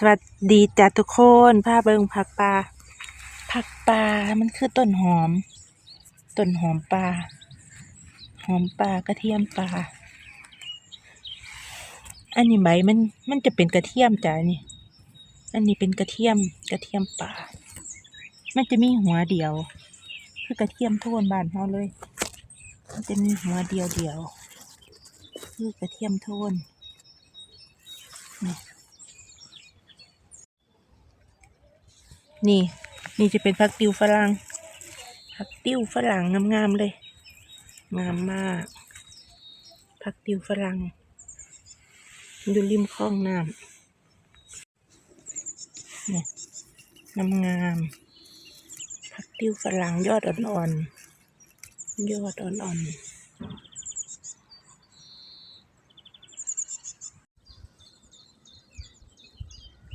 สวัสดีจ้ะทุกคนพาเบิงผักปลาผักปลา มันคือต้นหอม ต้นหอมปลา หอมปลากระเทียมปลา อันนี้ใบมัน มันจะเป็นกระเทียมจ้ะนี่ อันนี้เป็นกระเทียม กระเทียมปลา มันจะมีหัวเดียว คือกระเทียมโทนบ้านเราเลย มันจะมีหัวเดียวเดียว คือกระเทียมโทนนี่ นี่ นี่จะเป็นผักติวฝรั่งผักติวฝรั่งงามๆเลย งามมากผักติวฝรั่งอยู่ริมคลองน้ำนี่งามงามผักติวฝรั่งยอดอ่อนๆยอดอ่อนๆ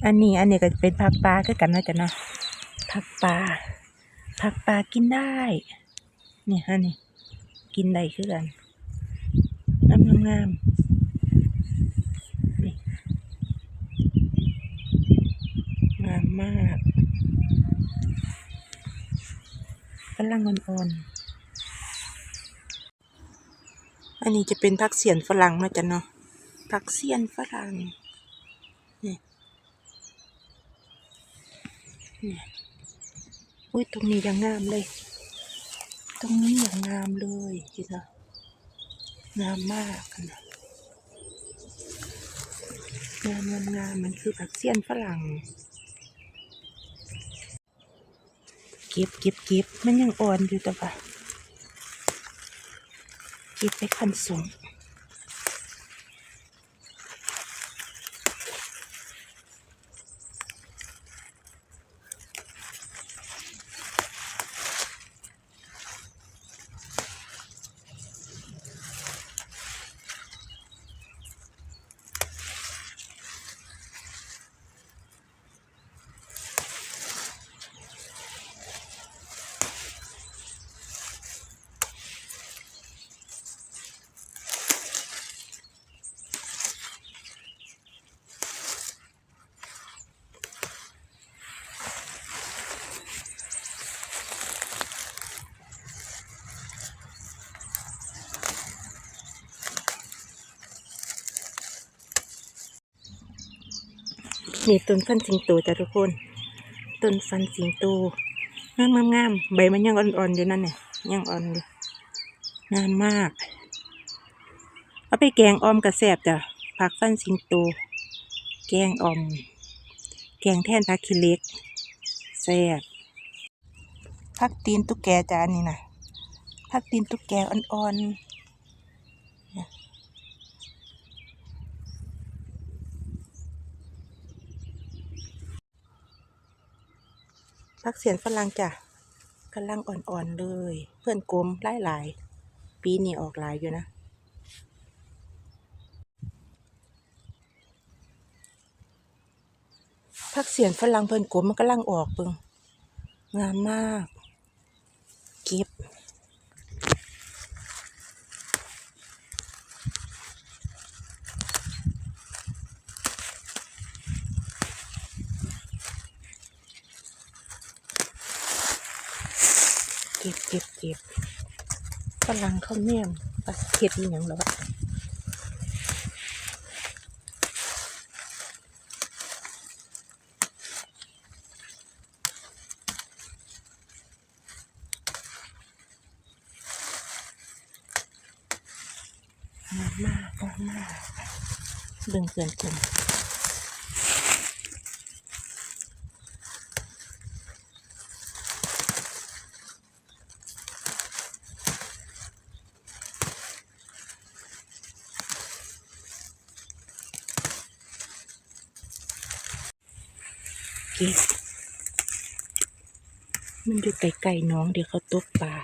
อันนี้อันนี้ก็เป็นผักปลาคือกันนะจ๊ะเนาะ ผักปลาผักปลากินได้ นี่ฮะนี่ กินได้คือกันงามงามงามนี่งามมากกำลังอ่อนๆอันนี้จะเป็นผักเสียนฝรั่งนะจ๊ะเนาะผักเสียนฝรั่ง เนี่ย เนี่ย อุ้ยตรงนี้ยังงามเลย ตรงนี้ยังงามเลยจินะงามมากนะงามงามงามมันคือผักเสี้ยนฝรั่ง เก็บเก็บเก็บมันยังอ่อนอยู่แต่ว่าเก็บไปคันสูง นี่ต้นฟันสิงโตจ้ะทุกคน ต้นฟันสิงโตงามงามใบมันยังอ่อนๆอยู่นั่นเนี่ยยังอ่อนอยู่งามมาก เอาไปแกงออมกระแสบจ้ะผักฟันสิงโต แกงออม แกงแท่นผักขี้เล็กแซ่บผักตีนตุ๊กแกจ้าอันนี่นะผักตีนตุ๊กแกอ่อนๆ พักเสียนฝรั่งจ้ะกำลังอ่อนๆเลย เพื่อนกลมหลายๆ ปีนี้ออกหลายอยู่นะพักเสียนฝรั่งเพิ่นกลมมันกำลังออกเบิ่งงามมาก เก็บ ก็บเก็บเก็บกำลังเข้าแนมปลาเข็ดอย่างแล้วอะมากมากดึงเกินเกิน ก็บมันอยู่ไกลๆน้องเดี๋ยวเขาตกปลา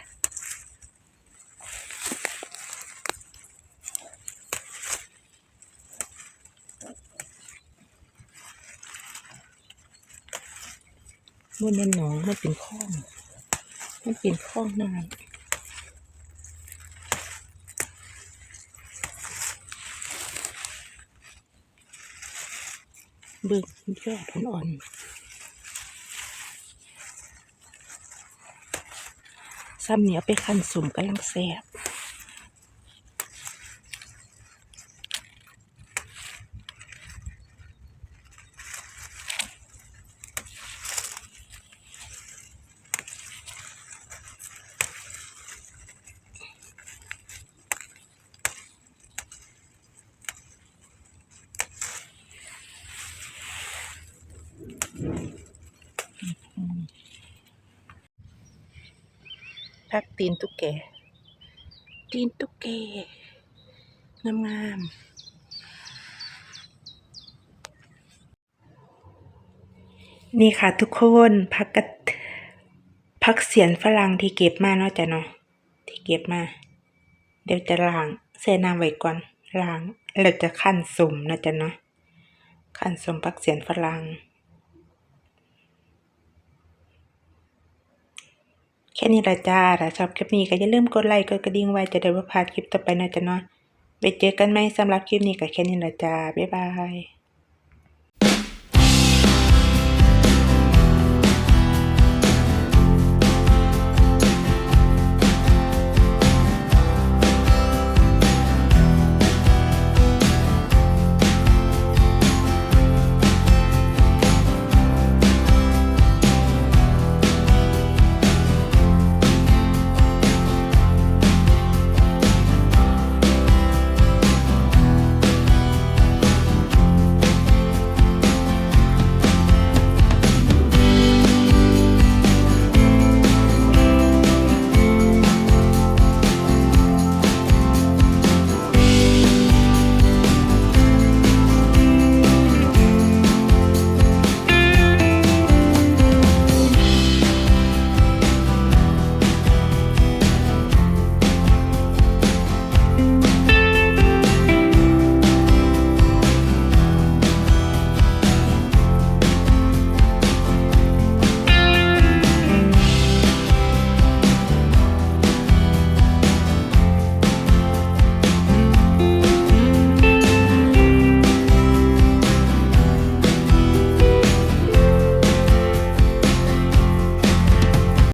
มันเป็นหนองมันเป็นคลอง มันเป็นคลองน้ำเบิ่งยอดอ่อนๆ ซ้ำเหนียวไปคั้นสมกำลังแซ่บ ตีนตุ๊กแก ตีนตุ๊กแก งามงามๆนี่ค่ะทุกคนพักกะพักเสียนฝรั่งที่เก็บมาเนาะจ้ะเนาะที่เก็บมา เดี๋ยวจะล้างแช่น้ำไว้ก่อนล้างแล้วจะคั่นสมเนาะจ้ะเนาะคั่นสมพักเสียนฝรั่ง แค่นี้ละจ้าถ้าชอบคลิปนี้ก็อย่าลืมกดไลค์กดกระดิ่งไว้จะได้ไม่พลาดคลิปต่อไปนะจ๊ะเนาะไปเจอกันใหม่สำหรับคลิปนี้ก็แค่นี้ละจ้าบ๊ายบาย